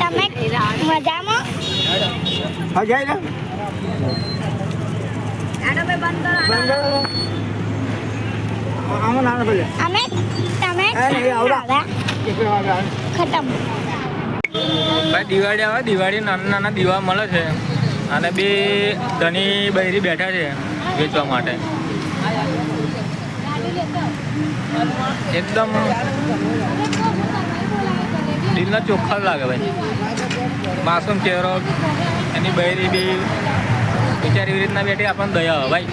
તમે મજામાં? હા જાય ને અમે? તમે? ખતમ. ભાઈ દિવાળી આવે દિવાળી નાના નાના દીવા મળે છે. અને બે ધની બૈરી બેઠા છે વેચવા માટે. એકદમ દિલના ચોખ્ખા લાગે ભાઈ. માસૂમ ચહેરો, એની બૈરી બી. બિચારી એવી રીતના બેઠી આપણને દયા આવે ભાઈ.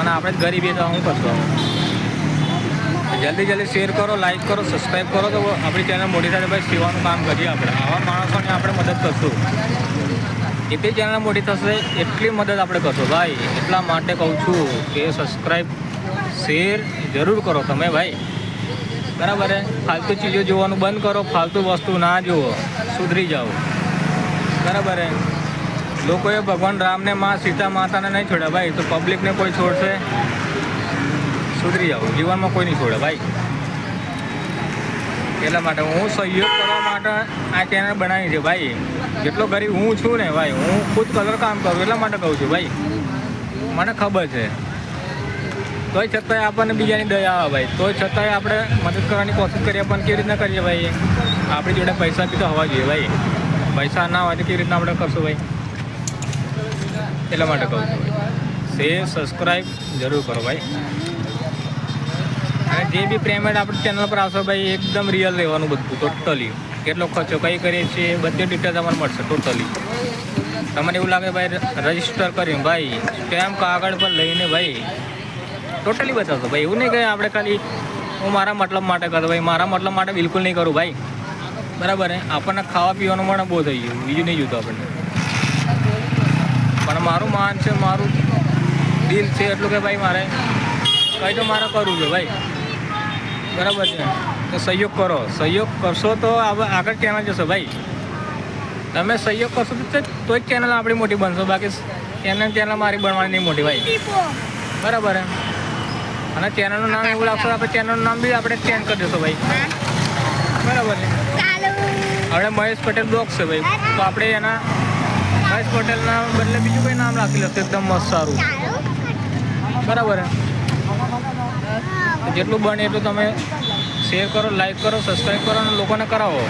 અને આપણે જ ગરીબી તો શું કરશું જલ્દી જલ્દી શેર કરો લાઈક કરો સબસ્ક્રાઈબ કરો તો આપણી ચેનલ મોટી સાથે ભાઈ સેવાનું કામ કરીએ આપણે. આવા માણસોને આપણે મદદ કરશું. એટલી ચેનલ મોટી થશે, એટલી મદદ આપણે કરશું. ભાઈ, એટલા માટે કહું છું કે સબસ્ક્રાઈબ શેર જરૂર કરો તમે ભાઈ. બરાબર છે? ફાલતુ ચીજો જોવાનું બંધ કરો, ફાલતુ વસ્તુ ના જુઓ, સુધરી જાઓ. બરાબર છે? લોકોએ ભગવાન રામને માં સીતા માતાને નહીં છોડ્યા. ભાઈ, તો પબ્લિકને કોઈ છોડશે? સુધરી જાઓ. જીવનમાં કોઈ નહીં છોડે, ભાઈ. એટલા માટે હું સહયોગ કરવા માટે આ ચેનલ બનાવી છે, ભાઈ. જેટલો ગરીબ હું છું ને, ભાઈ, હું ખુદ કલર કામ કરું, એટલા માટે કહું છું, ભાઈ. મને ખબર છે. તોય છતાંય આપણને બીજાની દયા આવે ભાઈ. તોય છતાંય આપણે મદદ કરવાની કોશિશ કરીએ, પણ કેવી રીતના કરીએ ભાઈ? આપણી જોડે પૈસા બી તો હોવા જોઈએ ભાઈ. પૈસા ના હોય તો કેવી રીતના આપણે કરશું ભાઈ? એટલા માટે કહું છું શેર સબસ્ક્રાઈબ જરૂર કરો ભાઈ. અને જે બી પેમેન્ટ આપણી ચેનલ પર આવશે ભાઈ, એકદમ રિયલ રહેવાનું બધું ટોટલી કેટલો ખર્ચો, કઈ કરીએ છીએ, બધી ડિટેલ તમારે મળશે ટોટલી તમને એવું લાગે ભાઈ રજિસ્ટર કર્યું, ભાઈ સ્ટેમ્પ કાગળ પર લઈને ભાઈ ટોટલી બતાવશો ભાઈ, એવું નહીં કે આપણે ખાલી હું મારા મતલબ માટે કરું ભાઈ, મારા મતલબ માટે બિલકુલ નહીં કરું, ભાઈ. બરાબર હે? આપણને ખાવા પીવાનું પણ બહુ થઈ ગયું. બીજું નહીં જોતું આપણને. પણ મારું માન છે, મારું દિલ છે એટલું કે ભાઈ મારે કંઈ તો મારે કરવું છે, ભાઈ. બરાબર છે? તો સહયોગ કરો. સહયોગ કરશો તો આગળ ચેનલ જશો, ભાઈ. તમે સહયોગ કરશો તો તો જ ચેનલ આપણી મોટી બનશો. બાકી ચેનલ ચેનલ મારી બનવાની નહીં મોટી, ભાઈ. બરાબર હે? અને ચેનલનું નામ એવું લાગશે આપણે ચેનલનું નામ બી આપણે ચેન્જ કરી દઈશું ભાઈ. બરાબર છે. ચાલો. આપણે મહેશ પટેલ બ્લોગ છે ભાઈ. તો આપણે એના મહેશ પટેલના બદલે બીજું કંઈ નામ રાખી લઈશું એકદમ મસ્ત સારું. બરાબર જેટલું બને એટલું તમે શેર કરો લાઈક કરો સબસ્ક્રાઈબ કરો અને લોકોને કરાવો.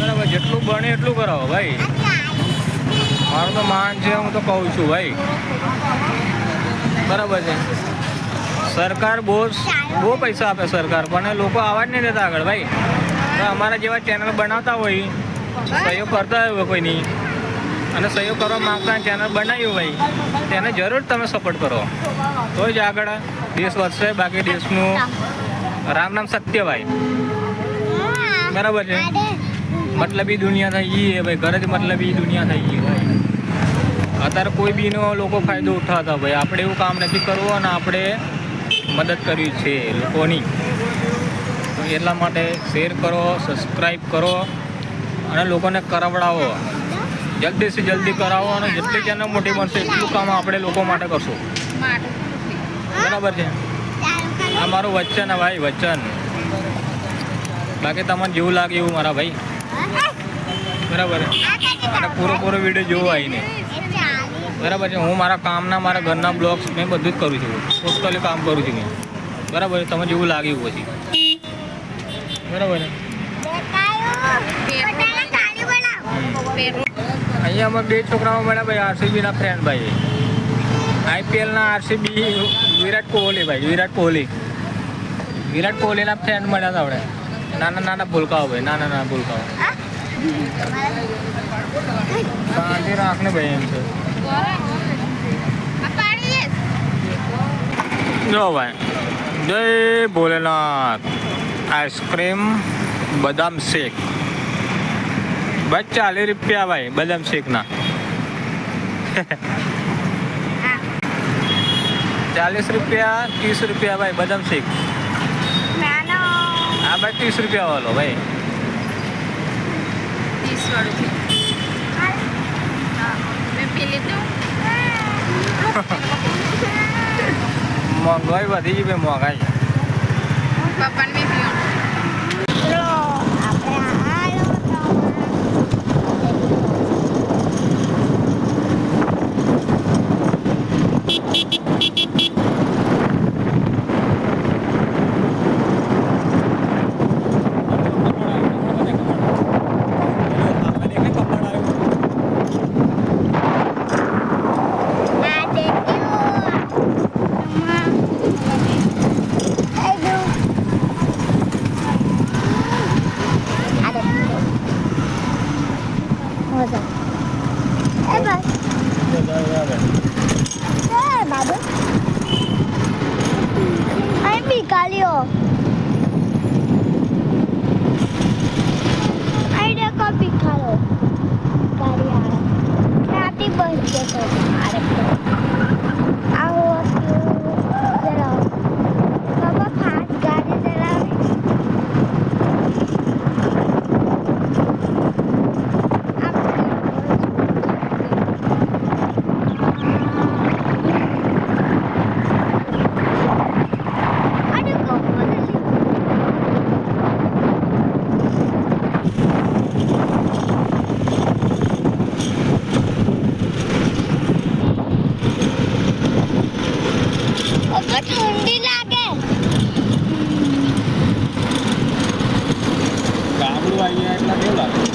બરાબર જેટલું બને એટલું કરાવો ભાઈ. મારું તો માન છે, હું તો કહું છું ભાઈ. બરાબર છે. સરકાર બહુ બહુ પૈસા આપે સરકાર, પણ લોકો આવા જ નહીં દેતા આગળ ભાઈ. અમારા જેવા ચેનલ બનાવતા હોય, સહયોગ કરતા હોય કોઈની, અને સહયોગ કરવા માંગતા ચેનલ બનાવ્યું ભાઈ તેને જરૂર તમે સપોર્ટ કરો. તો જ આગળ દેશ વધશે, બાકી દેશનું રામ નામ સત્ય ભાઈ. બરાબર છે. મતલબી દુનિયા થઈ ગઈ ભાઈ, ઘરે જ મતલબી દુનિયા થઈ ગઈ ભાઈ. અત્યારે કોઈ બીનો લોકો ફાયદો ઉઠાવતા ભાઈ આપણે એવું કામ નથી કરવું અને આપણે મદદ કરવી છે લોકોની. તો એટલા માટે શેર કરો સબસ્ક્રાઈબ કરો અને લોકોને કરાવડાવો. જલ્દીથી જલ્દી કરાવો અને જેટલી જેને મોટી બનશે એટલું કામ આપણે લોકો માટે કરશું. બરાબર છે? આ મારું વચન ભાઈ, વચન. બાકી તમને જેવું લાગે એવું મારા ભાઈ. બરાબર અને પૂરો વીડિયો જોવો આવીને બરાબર છે. હું મારા કામના, મારા ઘરના બ્લોગ્સ મેં બધું જ કરું છું. ટોટલી કામ કરું છું મેં. બરાબર તમે જેવું લાગ્યું પછી બરાબર અહીંયા અમે બે છોકરાઓ મળ્યા ભાઈ આરસીબીના ફ્રેન્ડ ભાઈ. આઈપીએલના આરસીબી વિરાટ કોહલી ભાઈ, વિરાટ કોહલી. વિરાટ કોહલીના ફ્રેન્ડ મળ્યા હતા આપણે. નાના નાના ભૂલકાઓ ભાઈ, નાના નાના ભૂલકાઓ. શાંતિ રાખને ભાઈ એમ છે. જો ભાઈ, જય ભોલેનાથ. આઈસ્ક્રીમ, બદામ શેક. બસ ચાલીસ રૂપિયા ભાઈ, બદામ શેકના. ચાલીસ રૂપિયા, ત્રીસ રૂપિયા ભાઈ, બદામ શેક. આ ભાઈ. ત્રીસ રૂપિયા વાળો ભાઈ મોંઘવાઈ વધી ગઈ ભાઈ મોંઘાઈ પપ્પાને ઠંડી લાગે. ગામડું અહીંયા એટલે કેવું લાગે?